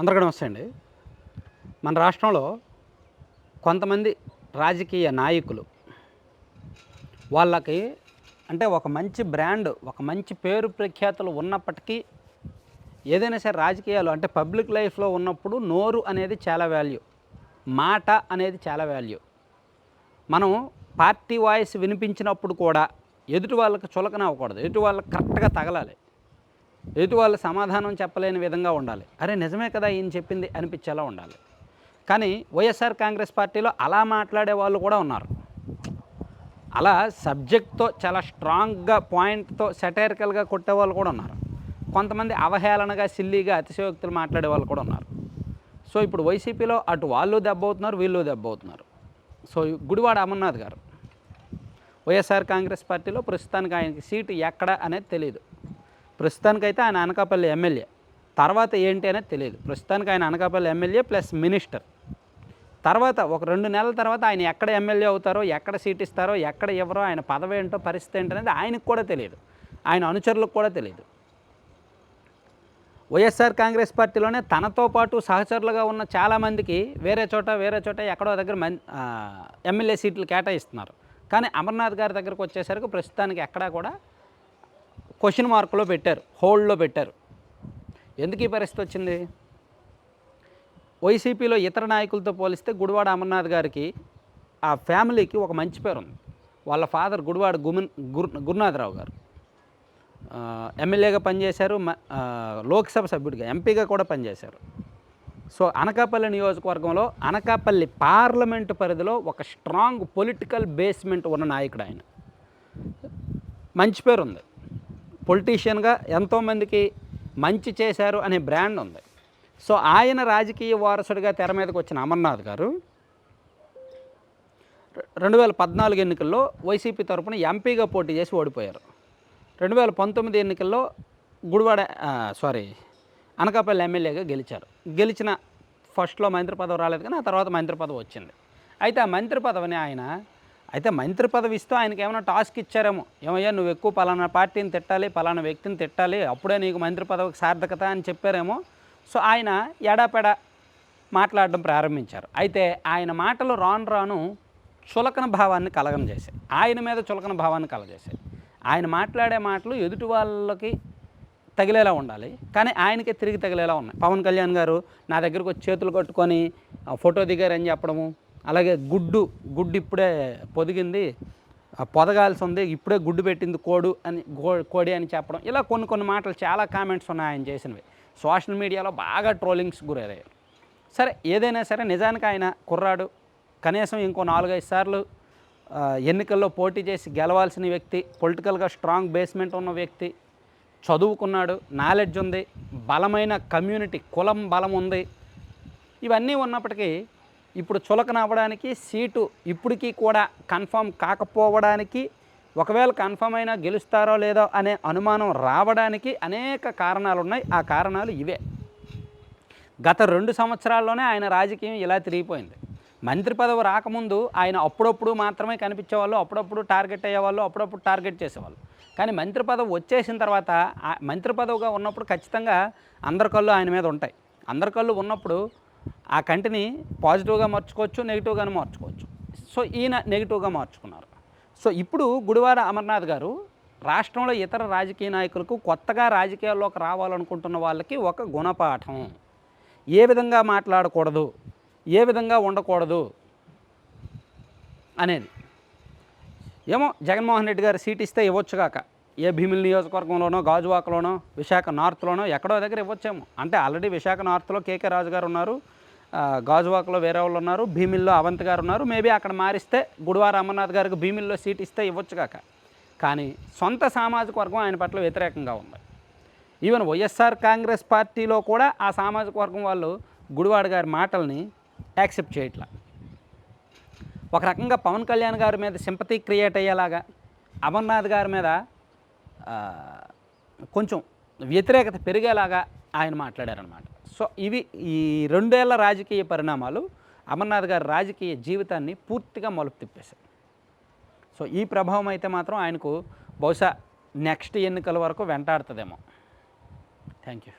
అందరికీ నమస్తే అండి. మన రాష్ట్రంలో కొంతమంది రాజకీయ నాయకులు వాళ్ళకి అంటే ఒక మంచి బ్రాండ్ ఒక మంచి పేరు ప్రఖ్యాతులు ఉన్నప్పటికీ ఏదైనా సరే రాజకీయాలు అంటే పబ్లిక్ లైఫ్లో ఉన్నప్పుడు నోరు అనేది చాలా వాల్యూ మాట అనేది చాలా వాల్యూ. మనం పార్టీ వాయిస్ వినిపించినప్పుడు కూడా ఎదుటి వాళ్ళకి చులకన అవ్వకూడదు ఎదుటి వాళ్ళకి కరెక్ట్గా తగలాలి. ఎదుటి వాళ్ళు సమాధానం చెప్పలేని విధంగా ఉండాలి. అరే నిజమే కదా ఈయన చెప్పింది అనిపించేలా ఉండాలి. కానీ వైఎస్ఆర్ కాంగ్రెస్ పార్టీలో అలా మాట్లాడే వాళ్ళు కూడా ఉన్నారు. అలా సబ్జెక్ట్తో చాలా స్ట్రాంగ్గా పాయింట్తో సెటైరికల్గా కొట్టే వాళ్ళు కూడా ఉన్నారు. కొంతమంది అవహేళనగా సిల్లీగా అతిశయోక్తులు మాట్లాడే వాళ్ళు కూడా ఉన్నారు. సో ఇప్పుడు వైసీపీలో అటు వాళ్ళు దెబ్బ అవుతున్నారు వీళ్ళు దెబ్బ అవుతున్నారు. సో గుడివాడ అమర్నాథ్ గారు వైఎస్ఆర్ కాంగ్రెస్ పార్టీలో ప్రస్తుతానికి ఆయనకి సీటు ఎక్కడ అనేది తెలియదు ప్రస్తుతానికైతే ఆయన అనకాపల్లి ఎమ్మెల్యే. తర్వాత ఏంటి అనేది తెలియదు. ప్రస్తుతానికి ఆయన అనకాపల్లి ఎమ్మెల్యే ప్లస్ మినిస్టర్. తర్వాత ఒక రెండు నెలల తర్వాత ఆయన ఎక్కడ ఎమ్మెల్యే అవుతారో ఎక్కడ సీట్ ఇస్తారో ఎక్కడ ఎవరో ఆయన పదవి ఏంటో పరిస్థితి ఏంటో అనేది ఆయనకు కూడా తెలియదు. ఆయన అనుచరులకు కూడా తెలియదు. వైఎస్ఆర్ కాంగ్రెస్ పార్టీలోనే తనతో పాటు సహచరులుగా ఉన్న చాలామందికి వేరే చోట వేరే చోట ఎక్కడో దగ్గర మన్ ఎమ్మెల్యే సీట్లు కేటాయిస్తున్నారు. కానీ అమర్నాథ్ గారి దగ్గరకు వచ్చేసరికి ప్రస్తుతానికి ఎక్కడా కూడా క్వశ్చన్ మార్కులో పెట్టారు హోల్డ్లో పెట్టారు. ఎందుకు ఈ పరిస్థితి వచ్చింది? వైసీపీలో ఇతర నాయకులతో పోలిస్తే గుడివాడ అమర్నాథ్ గారికి ఆ ఫ్యామిలీకి ఒక మంచి పేరు ఉంది. వాళ్ళ ఫాదర్ గుడివాడ గుమిన్ గురు గురునాథరావు గారు. ఎమ్మెల్యేగా పనిచేశారు లోక్సభ సభ్యుడిగా ఎంపీగా కూడా పనిచేశారు. సో అనకాపల్లి నియోజకవర్గంలో అనకాపల్లి పార్లమెంటు పరిధిలో ఒక స్ట్రాంగ్ పొలిటికల్ బేస్మెంట్ ఉన్న నాయకుడు ఆయన. మంచి పేరు ఉంది. పొలిటీషియన్గా ఎంతోమందికి మంచి చేశారు అనే బ్రాండ్ ఉంది. సో ఆయన రాజకీయ వారసుడిగా తెర మీదకి వచ్చిన అమర్నాథ్ గారు రెండు వేల పద్నాలుగు ఎన్నికల్లో వైసీపీ తరపున ఎంపీగా పోటీ చేసి ఓడిపోయారు. రెండు వేల పంతొమ్మిది ఎన్నికల్లో గుడివాడ సారీ అనకాపల్లి ఎమ్మెల్యేగా గెలిచారు. గెలిచిన ఫస్ట్లో మంత్రి పదవి రాలేదు కానీ ఆ తర్వాత మంత్రి పదవి వచ్చింది. అయితే ఆ మంత్రి పదవిని ఆయన అయితే మంత్రి పదవి ఇస్తూ ఆయనకి ఏమైనా టాస్క్ ఇచ్చారేమో. ఏమయ్యా నువ్వు ఎక్కువ పలానా పార్టీని తిట్టాలి పలానా వ్యక్తిని తిట్టాలి అప్పుడే నీకు మంత్రి పదవికి సార్థకత అని చెప్పారేమో. సో ఆయన ఎడాపెడ మాట్లాడడం ప్రారంభించారు. అయితే ఆయన మాటలు రాను రాను చులకన భావాన్ని కలగం చేశాయి. ఆయన మీద చులకన భావాన్ని కలగజేశాయి. ఆయన మాట్లాడే మాటలు ఎదుటి వాళ్ళకి తగిలేలా ఉండాలి. కానీ ఆయనకే తిరిగి తగిలేలా ఉన్నాయి. పవన్ కళ్యాణ్ గారు నా దగ్గరకు వచ్చి చేతులు కట్టుకొని ఫోటో దిగారని చెప్పడము అలాగే గుడ్డు గుడ్డు ఇప్పుడే పొదిగింది. పొదగాల్సి ఉంది ఇప్పుడే గుడ్డు పెట్టింది కోడు అని కోడి అని చెప్పడం. ఇలా కొన్ని కొన్ని మాటలు చాలా కామెంట్స్ ఉన్నాయి ఆయన చేసినవి. సోషల్ మీడియాలో బాగా ట్రోలింగ్స్ గురయ్యాయి. సరే ఏదైనా సరే నిజానికి ఆయన కుర్రాడు. కనీసం ఇంకో నాలుగైదు సార్లు ఎన్నికల్లో పోటీ చేసి గెలవాల్సిన వ్యక్తి పొలిటికల్గా స్ట్రాంగ్ బేస్మెంట్ ఉన్న వ్యక్తి చదువుకున్నాడు నాలెడ్జ్ ఉంది బలమైన కమ్యూనిటీ కులం బలం ఉంది. ఇవన్నీ ఉన్నప్పటికీ ఇప్పుడు చులకన అవ్వడానికి సీటు ఇప్పటికీ కూడా కన్ఫామ్ కాకపోవడానికి ఒకవేళ కన్ఫామ్ అయినా గెలుస్తారో లేదో అనే అనుమానం రావడానికి అనేక కారణాలు ఉన్నాయి ఆ కారణాలు ఇవే. గత రెండు సంవత్సరాల్లోనే ఆయన రాజకీయం ఇలా తిరిగిపోయింది. మంత్రి పదవి రాకముందు ఆయన అప్పుడప్పుడు మాత్రమే కనిపించేవాళ్ళు అప్పుడప్పుడు టార్గెట్ అయ్యేవాళ్ళు అప్పుడప్పుడు టార్గెట్ చేసేవాళ్ళు. కానీ మంత్రి పదవి వచ్చేసిన తర్వాత మంత్రి పదవిగా ఉన్నప్పుడు ఖచ్చితంగా అందరి కళ్ళు ఆయన మీద ఉంటాయి. అందరి కళ్ళు ఉన్నప్పుడు ఆ కంటిని పాజిటివ్గా మార్చుకోవచ్చు నెగిటివ్గానే మార్చుకోవచ్చు. సో ఈయన నెగిటివ్గా మార్చుకున్నారు. సో ఇప్పుడు గుడివాడ అమర్నాథ్ గారు రాష్ట్రంలో ఇతర రాజకీయ నాయకులకు కొత్తగా రాజకీయాల్లోకి రావాలనుకుంటున్న వాళ్ళకి ఒక గుణపాఠం. ఏ విధంగా మాట్లాడకూడదు ఏ విధంగా ఉండకూడదు అనేది. ఏమో జగన్మోహన్ రెడ్డి గారు సీట్ ఇస్తే ఇవ్వచ్చు కాక. ఏ భీమిలి నియోజకవర్గంలోనో గాజువాకలోనో విశాఖ నార్త్లోనో ఎక్కడో దగ్గర ఇవ్వచ్చేమో. అంటే ఆల్రెడీ విశాఖ నార్త్లో కేకే రాజు గారు ఉన్నారు గాజువాకలో వేరే వాళ్ళు ఉన్నారు భీమిల్లో అవంత్ గారు ఉన్నారు. మేబీ అక్కడ మారిస్తే గుడివార అమర్నాథ్ గారికి భీమిల్లో సీట్ ఇస్తే ఇవ్వచ్చు కాక. కానీ సొంత సామాజిక వర్గం ఆయన పట్ల వ్యతిరేకంగా ఉంది. ఈవెన్ వైఎస్ఆర్ కాంగ్రెస్ పార్టీలో కూడా ఆ సామాజిక వర్గం వాళ్ళు గుడివాడ గారి మాటల్ని యాక్సెప్ట్ చేయట్లా. ఒక రకంగా పవన్ కళ్యాణ్ గారి మీద సింపతి క్రియేట్ అయ్యేలాగా అమర్నాథ్ గారి మీద కొంచెం వ్యతిరేకత పెరిగేలాగా ఆయన మాట్లాడారనమాట సో ఇవి ఈ రెండేళ్ళ రాజకీయ పరిణామాలు అమర్నాథ్ గారి రాజకీయ జీవితాన్ని పూర్తిగా మలుపు తిప్పేశాయి. సో ఈ ప్రభావం అయితే మాత్రం ఆయనకు బహుశా నెక్స్ట్ ఎన్నికల వరకు వెంటాడుతుందేమో. Thank you.